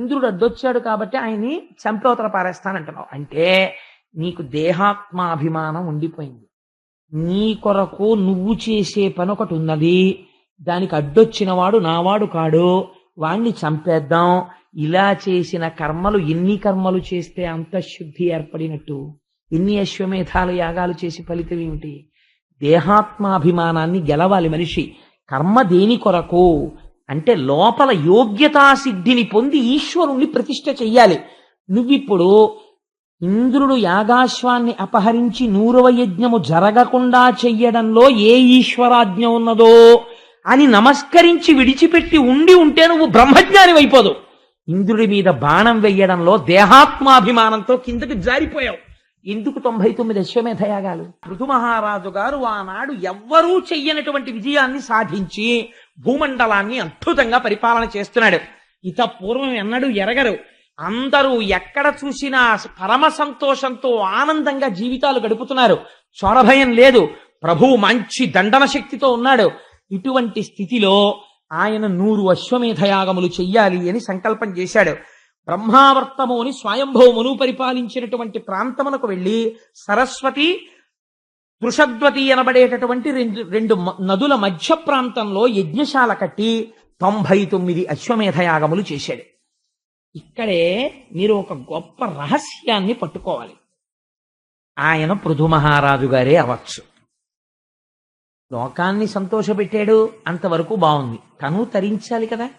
ఇంద్రుడు అడ్డొచ్చాడు కాబట్టి ఆయన్ని చంపేవతల పారేస్తానంటున్నావు. అంటే నీకు దేహాత్మాభిమానం ఉండిపోయింది. నీ కొరకు నువ్వు చేసే పని ఒకటి ఉన్నది. దానికి అడ్డొచ్చిన వాడు నావాడు కాడు. వాణ్ణి చంపేద్దాం. ఇలా చేసిన కర్మలు ఎన్ని కర్మలు చేస్తే అంతఃశుద్ధి ఏర్పడినట్టు? ఎన్ని అశ్వమేధాలు యాగాలు చేసి ఫలితం ఏమిటి? దేహాత్మాభిమానాన్ని గెలవాలి మనిషి. కర్మ దేని కొరకు? అంటే లోపల యోగ్యతా సిద్ధిని పొంది ఈశ్వరుణ్ణి ప్రతిష్ఠ చెయ్యాలి. నువ్విప్పుడు ఇంద్రుడు యాగాశ్వాన్ని అపహరించి నూరవ యజ్ఞము జరగకుండా చెయ్యడంలో ఏ ఈశ్వరాజ్ఞ ఉన్నదో అని నమస్కరించి విడిచిపెట్టి ఉండి ఉంటే నువ్వు బ్రహ్మజ్ఞాని అయిపోదు. ఇంద్రుడి మీద బాణం వెయ్యడంలో దేహాత్మాభిమానంతో కిందకి జారిపోయావు. ఎందుకు తొంభై తొమ్మిది అశ్వమేధ యాగాలు మహారాజు గారు ఆనాడు ఎవ్వరూ చెయ్యనటువంటి విజయాన్ని సాధించి భూమండలాన్ని అద్భుతంగా పరిపాలన చేస్తున్నాడు. ఇత పూర్వం ఎన్నడూ ఎరగరు. అందరూ ఎక్కడ చూసినా పరమ సంతోషంతో ఆనందంగా జీవితాలు గడుపుతున్నారు. చొరభయం లేదు. ప్రభు మంచి దండన శక్తితో ఉన్నాడు. ఇటువంటి స్థితిలో ఆయన నూరు అశ్వమేధయాగములు చెయ్యాలి అని సంకల్పం చేశాడు. బ్రహ్మావర్తముని స్వయంభవమును పరిపాలించినటువంటి ప్రాంతమునకు వెళ్ళి సరస్వతి వృషద్వతి అనబడేటటువంటి రెండు రెండు మ- నదుల మధ్య ప్రాంతంలో యజ్ఞశాల కట్టి తొంభై తొమ్మిది అశ్వమేధయాగములు చేశాడు. ఇక్కడే మీరు ఒక గొప్ప రహస్యాన్ని పట్టుకోవాలి. ఆయన పృథు మహారాజు గారే అవచ్చు లోకాన్ని సంతోషపెట్టాడు అంతవరకు బాగుంది. తను తరించాలి కదా.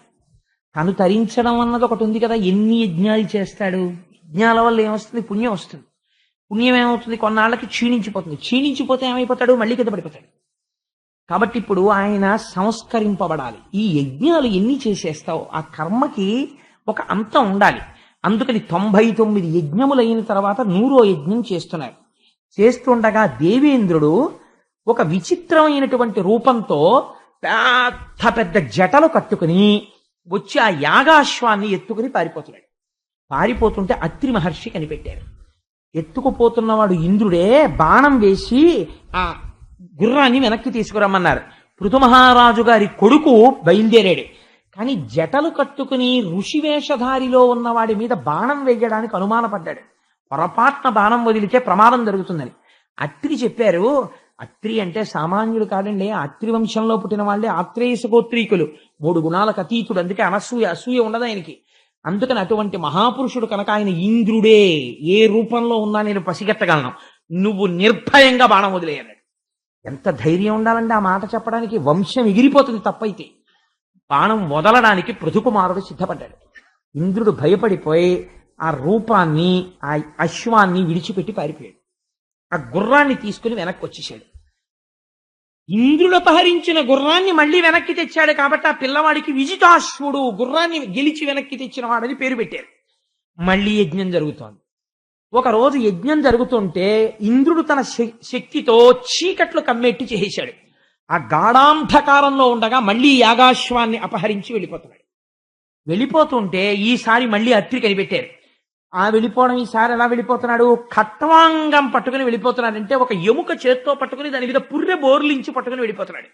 తను తరించడం అన్నది ఒకటి ఉంది కదా ఎన్ని యజ్ఞాలు చేస్తాడు. యజ్ఞాల వల్ల ఏమొస్తుంది? పుణ్యం వస్తుంది. పుణ్యం ఏమవుతుంది కొన్నాళ్ళకి క్షీణించిపోతుంది. క్షీణించిపోతే ఏమైపోతాడు? మళ్ళీ కింద పడిపోతాడు. కాబట్టి ఇప్పుడు ఆయన సంస్కరింపబడాలి. ఈ యజ్ఞాలు ఎన్ని చేసేస్తావు? ఆ కర్మకి ఒక అంతం ఉండాలి. అందుకని తొంభై తొమ్మిది యజ్ఞములు అయిన తర్వాత నూరో యజ్ఞం చేస్తున్నారు. చేస్తుండగా దేవేంద్రుడు ఒక విచిత్రమైనటువంటి రూపంతో పెద్ద పెద్ద జటలు కట్టుకుని వచ్చి ఆ యాగాశ్వాన్ని ఎత్తుకుని పారిపోతున్నాడు. పారిపోతుంటే అత్రి మహర్షి కనిపెట్టారు. ఎత్తుకుపోతున్నవాడు ఇంద్రుడే బాణం వేసి ఆ గుర్రాన్ని వెనక్కి తీసుకురమ్మన్నారు. పృథుమహారాజు గారి కొడుకు బయలుదేరాడు. కానీ జటలు కట్టుకుని ఋషి వేషధారిలో ఉన్నవాడి మీద బాణం వేయడానికి అనుమానపడ్డాడు. పొరపాటున బాణం వదిలితే ప్రమాదం జరుగుతుందని. అత్రి చెప్పారు అత్రి అంటే సామాన్యుడు కాదండి అత్రి వంశంలో పుట్టిన వాళ్ళే ఆత్రేయస గోత్రీకులు మూడు గుణాలకు అతీతుడు అందుకే అనసూయ అసూయ ఉండదు ఆయనకి. అందుకని అటువంటి మహాపురుషుడు కనుక ఆయన ఇంద్రుడే ఏ రూపంలో ఉన్నా నేను పసిగెత్తగలను నువ్వు నిర్భయంగా బాణం వదిలేయన్నాడు. ఎంత ధైర్యం ఉండాలండి ఆ మాట చెప్పడానికి? వంశం ఎగిరిపోతుంది తప్పైతే. బాణం వదలడానికి పృథుకుమారుడు సిద్ధపడ్డాడు. ఇంద్రుడు భయపడిపోయి ఆ రూపాన్ని ఆ అశ్వాన్ని విడిచిపెట్టి పారిపోయాడు. ఆ గుర్రాన్ని తీసుకుని వెనక్కి వచ్చేసాడు. ఇంద్రుడు అపహరించిన గుర్రాన్ని మళ్ళీ వెనక్కి తెచ్చాడు కాబట్టి ఆ పిల్లవాడికి విజితాశ్వుడు గుర్రాన్ని గెలిచి వెనక్కి తెచ్చిన వాడని పేరు పెట్టారు. మళ్ళీ యజ్ఞం జరుగుతోంది. ఒకరోజు యజ్ఞం జరుగుతుంటే ఇంద్రుడు తన శక్తితో చీకట్లు కమ్మెట్టి చేశాడు ఆ గాఢాంధకారంలో ఉండగా మళ్ళీ యాగాశ్వాన్ని అపహరించి వెళ్ళిపోతున్నాడు. వెళ్ళిపోతుంటే ఈసారి మళ్ళీ అత్రి కనిపెట్టారు. ఆ వెళ్ళిపోవడం ఈసారి ఎలా వెళ్ళిపోతున్నాడు? ఖట్వాంగం పట్టుకుని వెళ్ళిపోతున్నాడు. అంటే ఒక ఎముక చేత్తో పట్టుకుని దాని మీద పుర్రె బోర్లించి పట్టుకుని వెళ్ళిపోతున్నాడు.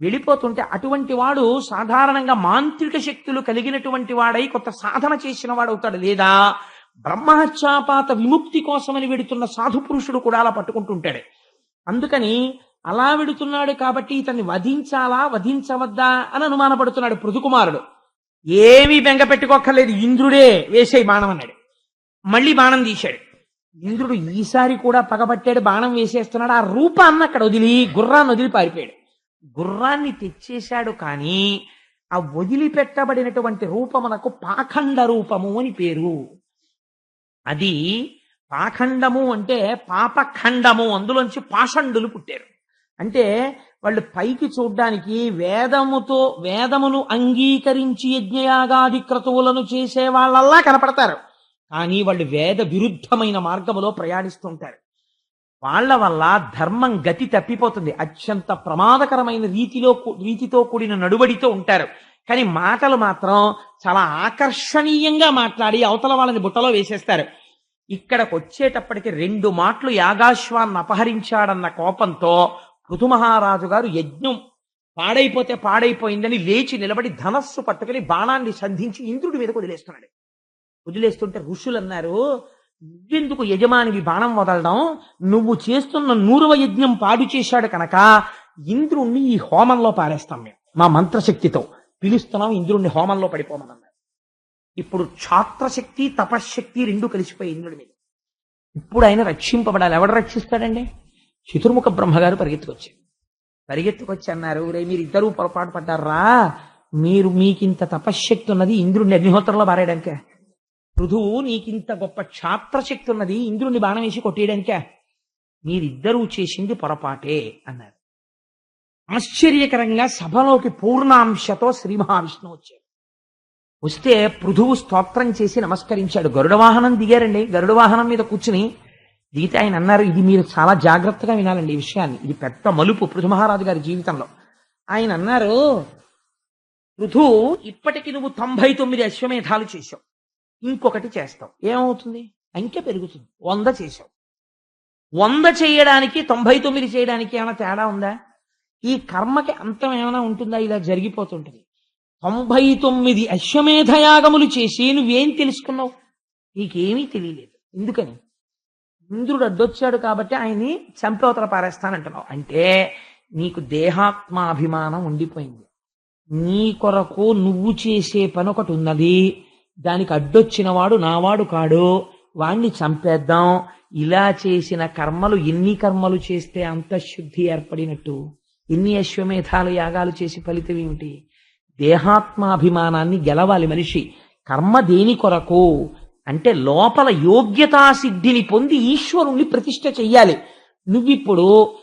వెళ్ళిపోతుంటే అటువంటి వాడు సాధారణంగా మాంత్రిక శక్తులు కలిగినటువంటి వాడై కొంత సాధన చేసిన వాడు అవుతాడు. లేదా బ్రహ్మహత్యాపాత విముక్తి కోసమని వెడుతున్న సాధు పురుషుడు కూడా అలా పట్టుకుంటుంటాడు. అందుకని అలా వెడుతున్నాడు కాబట్టి ఇతన్ని వధించాలా వధించవద్దా అని అనుమానపడుతున్నాడు పృథుకుమారుడు. ఏమీ బెంగ పెట్టుకోక్కర్లేదు. ఇంద్రుడే వేసే బాణం అన్నాడు. మళ్ళీ బాణం తీశాడు. ఇంద్రుడు ఈసారి కూడా పగబట్టాడు బాణం వేసేస్తున్నాడు. ఆ రూపాన్ని అక్కడ వదిలి గుర్రాన్ని వదిలి పారిపోయాడు. గుర్రాన్ని తెచ్చేశాడు కానీ ఆ వదిలిపెట్టబడినటువంటి రూపమునకు పాఖండ రూపము అని పేరు. అది పాఖండము అంటే పాపఖండము. అందులోంచి పాషండులు పుట్టారు. అంటే వాళ్ళు పైకి చూడ్డానికి వేదముతో వేదమును అంగీకరించి యజ్ఞయాగాది క్రతువులను చేసే వాళ్ళల్లా కనపడతారు. కానీ వాళ్ళు వేద విరుద్ధమైన మార్గములో ప్రయాణిస్తుంటారు. వాళ్ళ వల్ల ధర్మం గతి తప్పిపోతుంది. అత్యంత ప్రమాదకరమైన రీతిలో కూ- రీతితో కూడిన నడుబడితో ఉంటారు. కానీ మాటలు మాత్రం చాలా ఆకర్షణీయంగా మాట్లాడి అవతల వాళ్ళని బుట్టలో వేసేస్తారు. ఇక్కడికి వచ్చేటప్పటికి రెండు మాటలు యాగాశ్వాన్ని అపహరించాడన్న కోపంతో పృథుమహారాజు గారు యజ్ఞం పాడైపోతే పాడైపోయిందని లేచి నిలబడి ధనస్సు పట్టుకుని బాణాన్ని సంధించి ఇంద్రుడి మీదకు వదిలేస్తున్నాడు. వదిలేస్తుంటే ఋషులు అన్నారు నువ్వెందుకు యజమానివి బాణం వదలడం? నువ్వు చేస్తున్న నూరవ యజ్ఞం పాడు చేశాడు కనుక ఇంద్రుణ్ణి ఈ హోమంలో పారేస్తాం మేము. మా మంత్రశక్తితో పిలుస్తున్నాం ఇంద్రుణ్ణి హోమంలో పడిపోమన్నారు. ఇప్పుడు ఛాత్రశక్తి తపశ్శక్తి రెండు కలిసిపోయి ఇంద్రుడి మీద. ఇప్పుడు ఆయన రక్షింపబడాలి. ఎవడు రక్షిస్తాడండి? చతుర్ముఖ బ్రహ్మగారు పరిగెత్తుకొచ్చారు. పరిగెత్తుకొచ్చి అన్నారు రే మీరు ఇద్దరూ పొరపాటు పడ్డారా? మీరు మీకింత తపశ్శక్తి ఉన్నది ఇంద్రుడిని అగ్నిహోత్రంలో పారేయడానికే. పృథువు నీకింత గొప్ప క్షాత్రశక్తి ఉన్నది ఇంద్రుని బాణం వేసి కొట్టేయడానికే? మీరిద్దరూ చేసింది పొరపాటే అన్నారు. ఆశ్చర్యకరంగా సభలోకి పూర్ణాంశతో శ్రీ మహావిష్ణువు వచ్చాడు. వస్తే పృథువు స్తోత్రం చేసి నమస్కరించాడు. గరుడ వాహనం దిగారండి. గరుడ వాహనం మీద కూర్చుని దిగితే ఆయన అన్నారు ఇది మీరు చాలా జాగ్రత్తగా వినాలండి ఈ విషయాన్ని. ఇది పెద్ద మలుపు పృథు మహారాజు గారి జీవితంలో. ఆయన అన్నారు పృథు ఇప్పటికి నువ్వు తొంభై తొమ్మిది అశ్వమేధాలు చేశావు. ఇంకొకటి చేస్తావు ఏమవుతుంది? అంకె పెరుగుతుంది. వంద చేసావు వంద చేయడానికి తొంభై తొమ్మిది చేయడానికి ఏమైనా తేడా ఉందా? ఈ కర్మకి అంతం ఏమైనా ఉంటుందా? ఇలా జరిగిపోతుంటుంది. తొంభై తొమ్మిది అశ్వమేధయాగములు చేసి నువ్వేం తెలుసుకున్నావు? నీకేమీ తెలియలేదు. ఎందుకని? ఇంద్రుడు అడ్డొచ్చాడు కాబట్టి ఆయన్ని చంపవతల పారేస్తానంటున్నావు. అంటే నీకు దేహాత్మాభిమానం ఉండిపోయింది. నీ కొరకు నువ్వు చేసే పని ఒకటి ఉన్నది. దానికి అడ్డొచ్చిన వాడు నావాడు కాడు. వాణ్ణి చంపేద్దాం. ఇలా చేసిన కర్మలు ఎన్ని కర్మలు చేస్తే అంతఃశుద్ధి ఏర్పడినట్టు? ఎన్ని అశ్వమేధాలు యాగాలు చేసి ఫలితం ఏమిటి? దేహాత్మాభిమానాన్ని గెలవాలి మనిషి. కర్మ దేని కొరకు? అంటే లోపల యోగ్యతా సిద్ధిని పొంది ఈశ్వరుణ్ణి ప్రతిష్ట చెయ్యాలి. నువ్విప్పుడు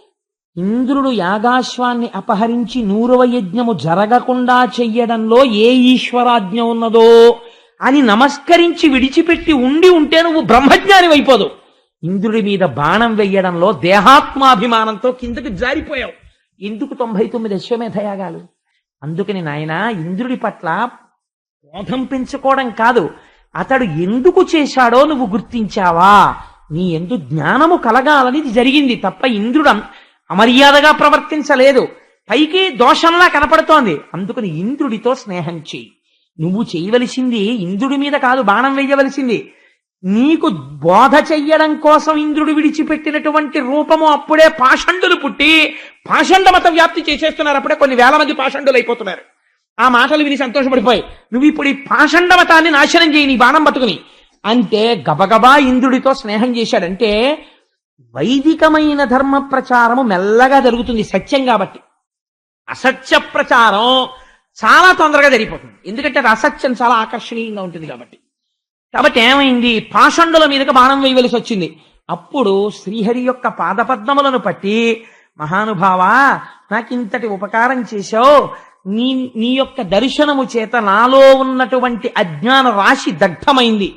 ఇంద్రుడు యాగాశ్వాన్ని అపహరించి నూరవ యజ్ఞము జరగకుండా చెయ్యడంలో ఏ ఈశ్వరాజ్ఞ ఉన్నదో అని నమస్కరించి విడిచిపెట్టి ఉండి ఉంటే నువ్వు బ్రహ్మజ్ఞాని అయిపోదు. ఇంద్రుడి మీద బాణం వెయ్యడంలో దేహాత్మాభిమానంతో కిందకి జారిపోయావు. ఎందుకు తొంభై తొమ్మిది అశ్వమేధ యాగాలు అందుకని నాయన ఇంద్రుడి పట్ల క్రోధం పెంచుకోవడం కాదు. అతడు ఎందుకు చేశాడో నువ్వు గుర్తించావా? నీ ఎందు జ్ఞానము కలగాలని ఇది జరిగింది తప్ప ఇంద్రుడు అమర్యాదగా ప్రవర్తించలేదు. పైకి దోషంలా కనపడుతోంది. అందుకని ఇంద్రుడితో స్నేహం చేయి నువ్వు చేయవలసింది ఇంద్రుడి మీద కాదు బాణం వేయవలసింది. నీకు బోధ చెయ్యడం కోసం ఇంద్రుడు విడిచిపెట్టినటువంటి రూపము అప్పుడే పాషండులు పుట్టి పాషండ మత వ్యాప్తి చేసేస్తున్నారు. అప్పుడే కొన్ని వేల మంది పాషండులు అయిపోతున్నారు. ఆ మాటలు విని సంతోషపడిపోయి నువ్వు ఇప్పుడు ఈ పాషండ మతాన్ని నాశనం చేయి నీ బాణం బతుకుని. అంటే గబగబా ఇంద్రుడితో స్నేహం చేశాడంటే వైదికమైన ధర్మ ప్రచారము మెల్లగా జరుగుతుంది సత్యం కాబట్టి. అసత్య ప్రచారం చాలా తొందరగా జరిగిపోతుంది. ఎందుకంటే రసత్యం చాలా ఆకర్షణీయంగా ఉంటుంది కాబట్టి. కాబట్టి ఏమైంది? పాషండుల మీదకి బాణం వేయవలసి వచ్చింది. అప్పుడు శ్రీహరి యొక్క పాదపద్మములను పట్టి మహానుభావా నాకింతటి ఉపకారం చేశావు. నీ నీ యొక్క దర్శనము చేత నాలో ఉన్నటువంటి అజ్ఞాన రాశి దగ్ధమైంది.